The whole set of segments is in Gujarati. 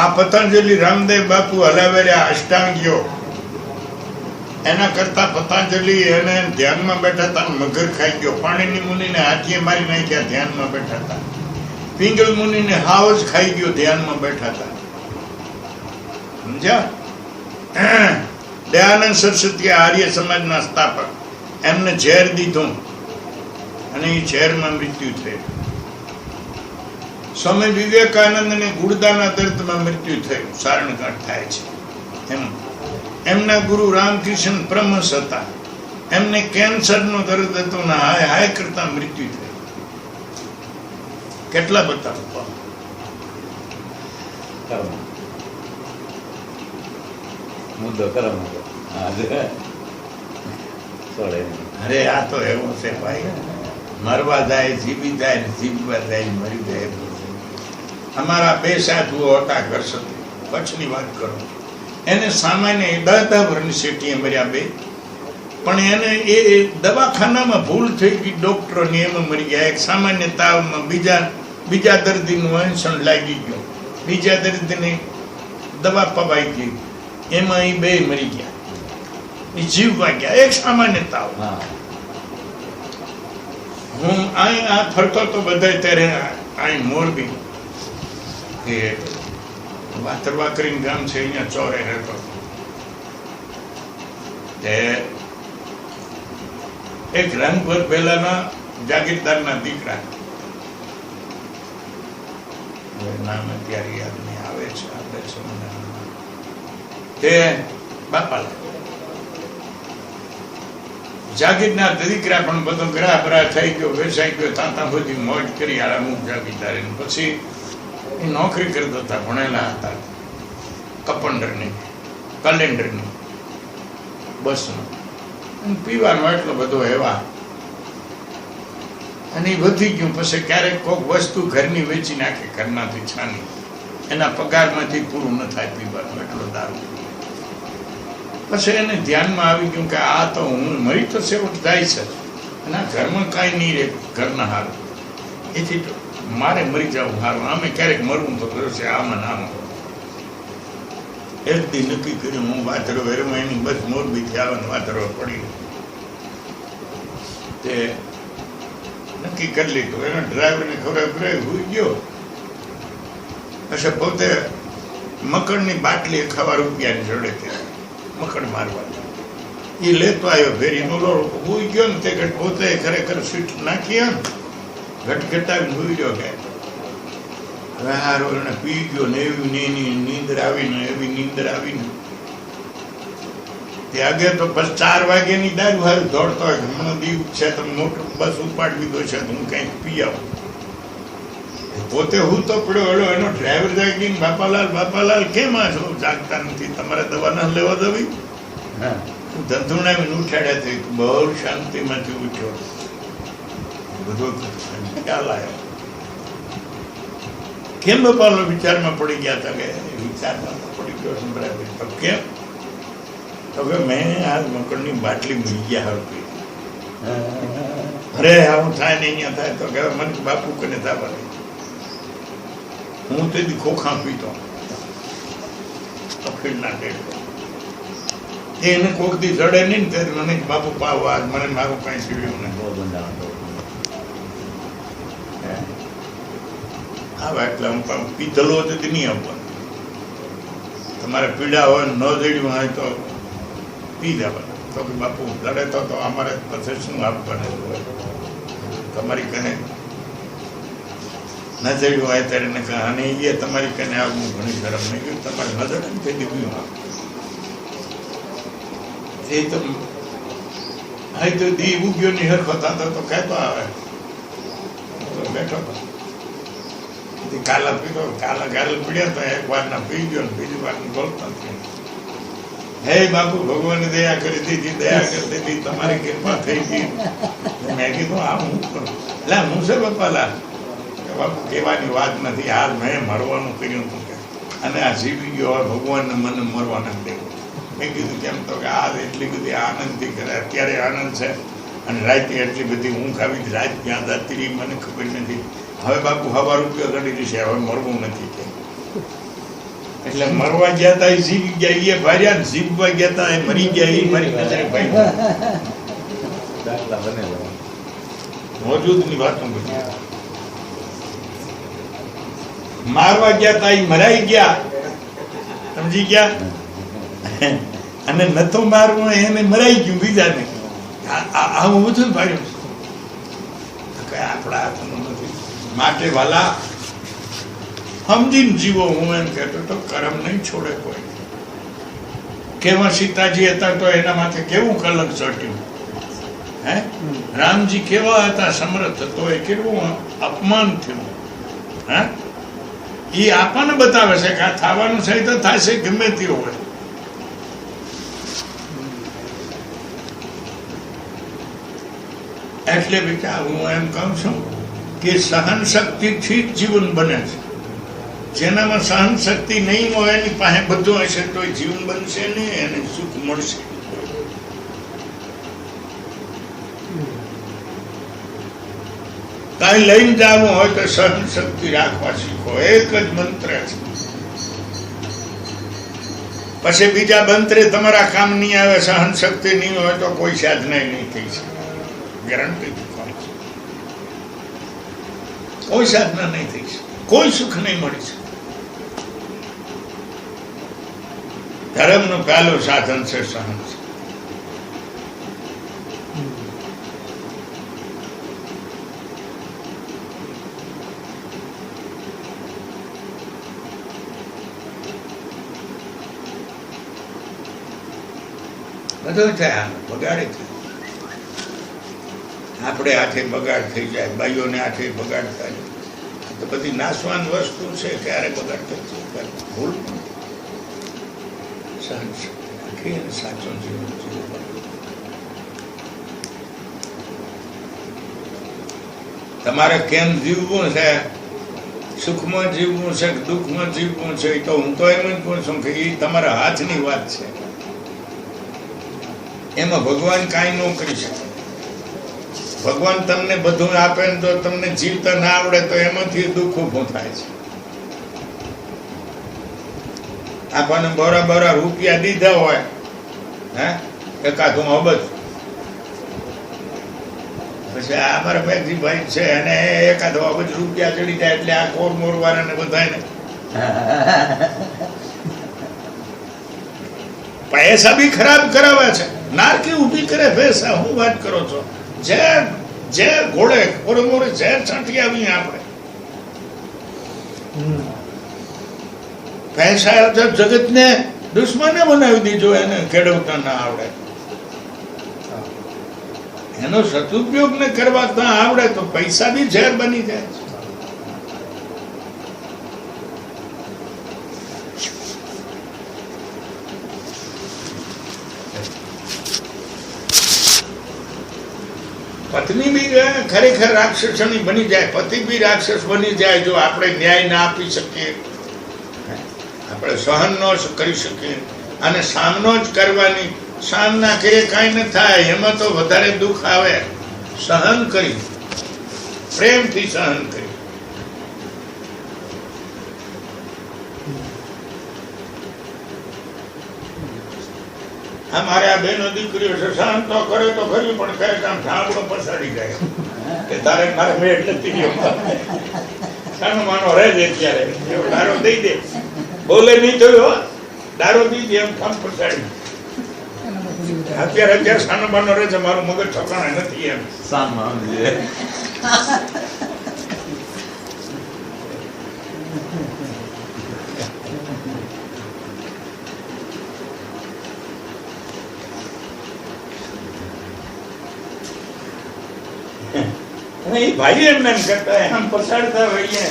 આ પતંજલિ રામદેવ બાપુ હલાવેર્યા અષ્ટાંગીઓ. એના કરતા પતંજલિ એને ધ્યાનમાં બેઠા હતા મગર ખાઈ ગયો. પાણીની મુનિને હાથીએ મારી નાખ્યા, ધ્યાનમાં બેઠા હતા પિંગલ મુનિને હાવ જ ખાઈ ગયો, ધ્યાનમાં બેઠા હતા સમજ્યા? દયાનંદ સરસ્વતી આર્ય સમાજના સ્થાપક. એમને ઝેર દીધું. અને એ ઝેરમાં મૃત્યુ થયું. સ્વામી વિવેકાનંદને ગુડદાના દર્દમાં મૃત્યુ થયું. સારણગાંઠ થાય છે. એમ. એમના ગુરુ રામકૃષ્ણ પ્રમસ હતા. એમને કેન્સરનો દર્દ હતો ને હાય હાય કરતા મૃત્યુ થયું. કેટલા બતાવો? મુદ્દો કરો નહીં. અરે આ તો એવું છે ભાઈ. મરવા જાય જીવી જાય જીવવા જાય મરી જાય. અમારા બે સાધુઓ હતા ઘરસતી કચ્છની વાત કરો. એને સામાન્ય દસ વર્ષની મર્યા બે. પણ એને એ દવાખાનામાં ભૂલ થઈ ગઈ ડોક્ટરોની એમાં મરી ગયા. એક સામાન્ય તાવમાં બીજા બીજા દર્દીનું અનશન લાગી ગયું. બીજા દર્દીને દવા પવાઈ ગઈ. એમાં એ બે મરી ગયા. એ જીવવા ગયા. એક સામાન્ય તાવ. હા. હું અહીં આ ફરતો તો બધા ત્યારે અહીં મોરબી. એ વાતરવા કરીને ગામ છે, અહીંયા ચોરે રહેતો. તે એક રંગભર પહેલાના જાગીરદારના દીકરા. નામ અત્યારે યાદ નહીં આવે છે, આપણે મને તે બાપા જાગીરના દીકરા પણ બધો ગ્રાહ ભરા થઈ ગયો, વેચાઈ ગયો, તાતા બધી મોજ કરી આરામ જાગીરદારી. પછી એ નોકરી કરતા હતા ભણેલા હતા. કપંડરની કલેન્ડરની બસનો. હું પીવાનો એટલો બધો એવા. અને એ વધી ગયું, પછી ક્યારેક કોઈક વસ્તુ ઘરની વેચી નાખે, ઘરનાથી છાની. એના પગારમાંથી પૂરું ન થાય પીવાનું, એટલો દારૂ. પછી એને ધ્યાનમાં આવી ગયું કે આ તો હું, મરી તો સેવટ જાય છે. અને આ ઘરમાં કાંઈ નહીં રહે, ઘરના હારું એથી મારે મરી જવું સારું આમે ક્યારેક મરવું તો થયું છે આમાં નામ એક દી નક્કી કર્યું, હું વાતરો વેરમાં એની બસ મોરબીથી આવે ને વાતરો પડી. તે નક્કી કરી લીધું. એનો ડ્રાઈવરને ખબર પડે હુઈ ગયો. પછી પોતે મકડની બાટલી ખાવા રૂપિયાની જોડે ત્યાં મકડ મારવા એ લેતો આવ્યો ફેરી નો હુઈ ગયો ને, તે પોતે ખરેખર સીટ નાખી ને હુઈ ગયો કે? હવે હારો એને પી ગયો ને એવી ને એની નીંદર આવીને એવી નીંદર આવીને. તે આગે તો બસ ચાર વાગ્યાની દારૂ હારું દોડતો હોય. હમણાં દીવ છે તો મોટો બસ ઉપાડી દીધો છે તો હું કંઈક પી આવું. પોતે હું તો પડ્યો હળો એનો ડ્રાઈવર જાગીને બાપાલાલ બાપાલાલ કેમ આ છો? જાગતા નથી. તમારે દવા ના લેવા દેવી હા. ધંધુણા ઉઠાડ્યા થઈ. બહુ શાંતિમાંથી ઉઠ્યો. બધો ખ્યાલ આવ્યો. કેમ બાપાલો વિચારમાં પડી ગયા હતા કે વિચારમાં પડી ગયો છે બરાબર. તો કેમ? તો કે મેં આ મકરની બાટલી મૂકી ગયા હતી અરે, આવું થાય ને અહીંયા થાય તો કે મને બાપુ કને થવા હું તેથી ખોખા પીતો. અખીરના ડેડો એને કોક દી જડે નહીં ને ત્યારે મને બાપુ પાવ આજ મને મારું કાંઈ સીવ્યું નહીં. આવા એટલે હું પણ પીધેલો હતો કે નહીં આવવાનું તમારે પીડા હોય ન જડ્યું હોય તો પી જવાનું તો કે બાપુ લડે તો તો અમારે પછી શું આપવાનું હોય? તમારી કને ન જડ્યું હોય ત્યારે ને કહે અને એ તમારી કને આવું ઘણી ગરમ નહીં ગયું તમારે ન ને તે દીધું એ તો, હા તો દી ઉગ્યો ની હરકત આતો તો કહેતો આવે. બેઠો કાલા પીધો કાલા ગાલ પીડ્યા તો એક વાર ના પી ગયો બીજી વાર બોલતો હે બાપુ ભગવાન દયા કરી દીધી, દયા કરી દીધી, તમારી કૃપા થઈ ગઈ. મેં કીધું આ હું કરું હું છે બાપાલા? બાપુ, કહેવાની વાત નથી. હાલ મેં મરવાનું કર્યું હતું અને આ જીવી ગયો હોય, ભગવાનને મને મરવા નથી દેવું. મેં કીધું, કેમ તો કે આ એટલી બધી આનંદથી કરે. અત્યારે આનંદ છે. અને રાતે એટલી બધી ઊંઘ આવી રાત ક્યાં જતી મને ખબર નથી. હવે બાપુ હવા રૂપિયો ચડી જશે હવે મરવું નથી કે. એટલે મરવા ગયા તા એ જીવી ગયા એ ભાર્યા ને જીવવા ગયા તા એ મરી ગયા એ મારી નજરે ભાઈ મોજૂદની વાતો બધી મારવા ગયા તા એ મરાઈ ગયા. સમજી ગયા? અને નતો મારવું એને મરાઈ ગયું બીજાને. આ- આ- આવું બધું ભાઈ આપણા હાથનું નથી. માટે વાલા સમજીને જીવો હું એમ કહેતો તો કરમ નહીં છોડે કોઈ. કેવા સીતાજી હતા તો એના માથે કેવું કલંક ચડ્યું? હે? રામજી કેવા હતા સમર્થ તો એ કેવું અપમાન થયું. હે? એ આપણને બતાવે છે કે આ થવાનું છે તો થશે, ગમે તે હોય. એટલે બેટા હું એમ કહું છું કે સહન શક્તિથી જ જીવન બને છે. જેનામાં સહન શક્તિ નહીં હોય, એની પાસે બધું હશે તો જીવન બનશે નહીં એને સુખ મળશે. કઈ લઈને જવું હોય તો સહન શક્તિ રાખવા શીખો. એક જ મંત્ર છે. પછી બીજા મંત્રે તમારા કામ નહીં આવે સહન શક્તિ નહીં હોય તો કોઈ સાધના નહીં થઈ શકે. ગેરંટી કહું છે. કોઈ સાધના નહીં થઈ શકે. કોઈ સુખ નહીં મળી શકે. ધર્મનું પહેલું સાધન છે સહન. બધું થાય, બગાડે આપણે હાથે બગાડ થઈ જાય, ભાઈઓને હાથે બગાડ થાય. તો બધી નાશવાન વસ્તુ છે, ક્યારે બગાડ થઈ ભૂલ સાચું જીવન તમારે કેમ જીવવું છે? સુખમાં જીવવું છે કે દુઃખમાં જીવવું છે? એ તો હું તો એમ જ પૂછું કે એ તમારા હાથની વાત છે. એમાં ભગવાન કાંઈ ન કરી શકે. ભગવાન તમને બધું આપે ને તો તમને જીવતા ના આવડે તો એમાંથી દુઃખ ઊભું થાય છે. આપણને બરા બરા રૂપિયા દીધા હોય હે? એકાદું અબજ. પછી આ અમારા ભાઈ છે અને એકાદો અબજ રૂપિયા ચડી જાય એટલે આ કોર મોર વાળાને બધાને પૈસા બી ખરાબ કરાવે છે. નારકી ઊભી કરે પૈસા હું વાત કરો છો? ઝેર ઝેર ઘોડે, ઓરે મોરે ઝેર છાંટી આવી આપણે. પૈસા જગતને દુશ્મને બનાવી દીધો એને કેડવતા ના આવડે. એનો સદુપયોગ ને કરવા ના આવડે તો પૈસા બી ઝેર બની જાય છે. પત્ની બી ખરેખર રાક્ષસની બની જાય, પતિ બી રાક્ષસ બની જાય જો આપણે ન્યાય ના આપી શકીએ. આપણે સહન ન કરી શકીએ. અને સામનો જ કરવાની સામના કરીએ કાંઈ ન થાય, એમાં તો વધારે દુઃખ આવે. સહન કરી. પ્રેમથી સહન કરી. આ મારે આ બેનો દીકરીઓ સહન તો કરે તો ખરી પણ કહે જાય. તારે મારે સાનો માનો રહે છે દારો દઈ દે. બોલે નહીં થયો. દારો દઈ દે એમ કામ પસાડી અત્યારે અત્યારે સાનો માનો રહે છે, મારું મગજ ઠકાણે નથી એમ. સામમાં અને એ ભાઈ કરતા એમ પસાડતા હોઈએ.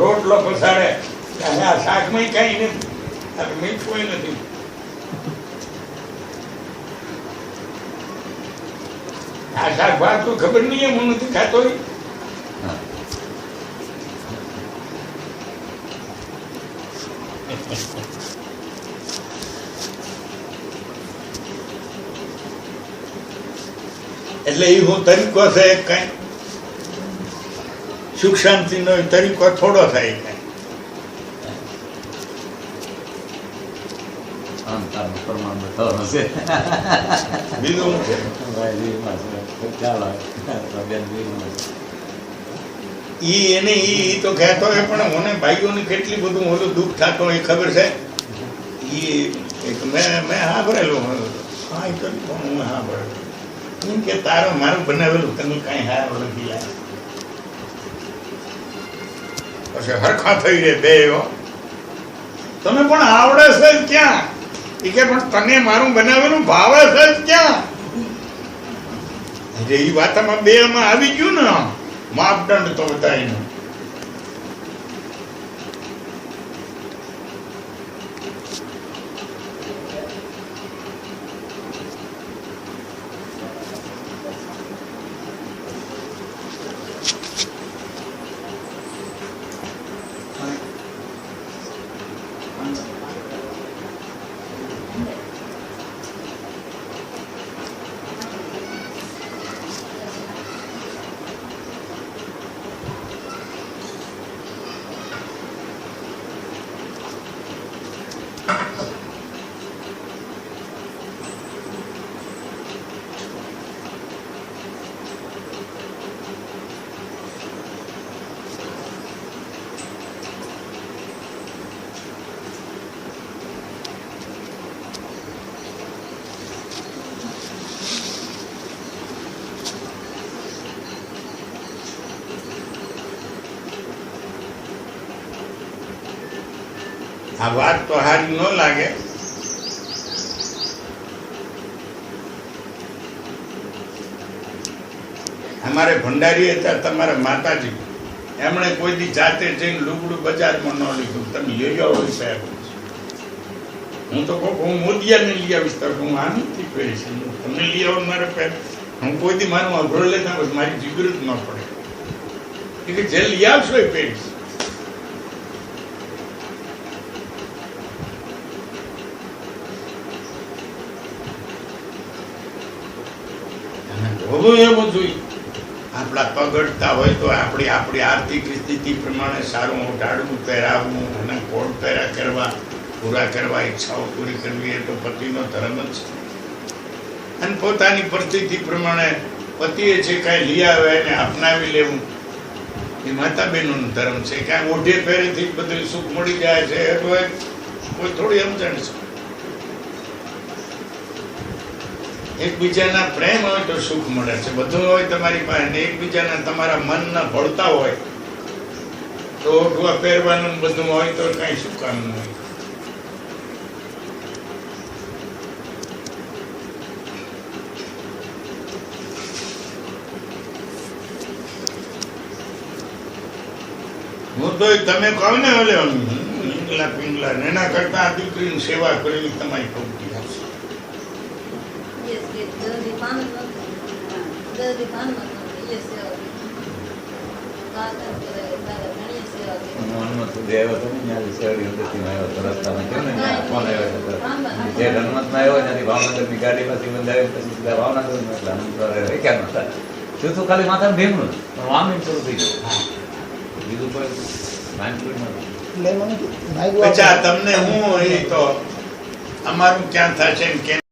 રોટલો પસાડે અને આ શાકમાં કઈ નથી. આ નથી. આ શાક ભાત તો ખબર નહીં એમ, હું નથી ખાતો. એટલે એ હું તરીકો છે, કઈ સુખ શાંતિ નો તરીકો થોડો થાય છે. ઈ એને ઈ તો કહેતો હોય પણ મને ભાઈઓને કેટલી બધું ઓલું દુઃખ થતો એ ખબર છે? ઈ એક મેં મેં ભરેલું હા એ પણ હું સાંભળેલું. એમ કે તારો મારું બનાવેલું તમે કાંઈ હાર નથી લાય પછી હરખા થઈ રે બે તમે પણ આવડે છે જ ક્યાં? એ કે પણ તને મારું બનાવેલું ભાવે છે ક્યાં? એટલે એ વાતમાં બે માં આવી ગયું ને માપદંડ તો બધાયનો. આ વાત તો હારી ન લાગે. અમારે ભંડારી હતા તમારા માતાજી. એમણે કોઈ દી જાતે જઈને લુગડું બજારમાં ન લીધું. તમે લઈ આવો સાહેબ. હું તો કહું હું મોદિયાને લઈ આવીશ, તો હું આ નથી પહેરીશ તમને લઈ આવો મારે પહેર. હું કોઈ દી મારું અઘરો લેતા મારી જીગર જ ન પડે. એટલે જે લઈ આવશો એ પહેરીશ. હોવું એવું જોઈએ આપણા પગડતા હોય તો આપણી આપણી આર્થિક સ્થિતિ પ્રમાણે સારું ટાળવું પહેરાવવું અને કોટ પહેરા કરવા, પૂરા કરવા ઈચ્છાઓ પૂરી કરવી એ તો પતિનો ધર્મ જ છે. અને પોતાની પરિસ્થિતિ પ્રમાણે પતિએ જે કાંઈ લઈ આવે એને અપનાવી લેવું, એ માતા બહેનોનો ધર્મ છે. કાંઈ ઓઢે પહેરેથી જ બધું સુખ મળી જાય છે, એ તો કોઈ થોડી સમજણ છે. એકબીજાના પ્રેમ હોય તો સુખ મળે છે. બધું હોય તમારી પાસે ને એકબીજાના તમારા મનના ભળતા હોય તો ઓઢવા પહેરવાનું બધું હોય તો કઈ શું કામનું હોય. હું તો તમે કહો ને ઓલે પિંગલા પિંગલા એના કરતા આ દીકરીની સેવા કરવી તમારી પ્રવૃત્તિ ખાલી માથામાં ભેગું પણ વામિન શરૂ થઈ ગયું બીજું કોઈ માઇન્ડ તમને હું તો, અમારું ક્યાં થશે કેમ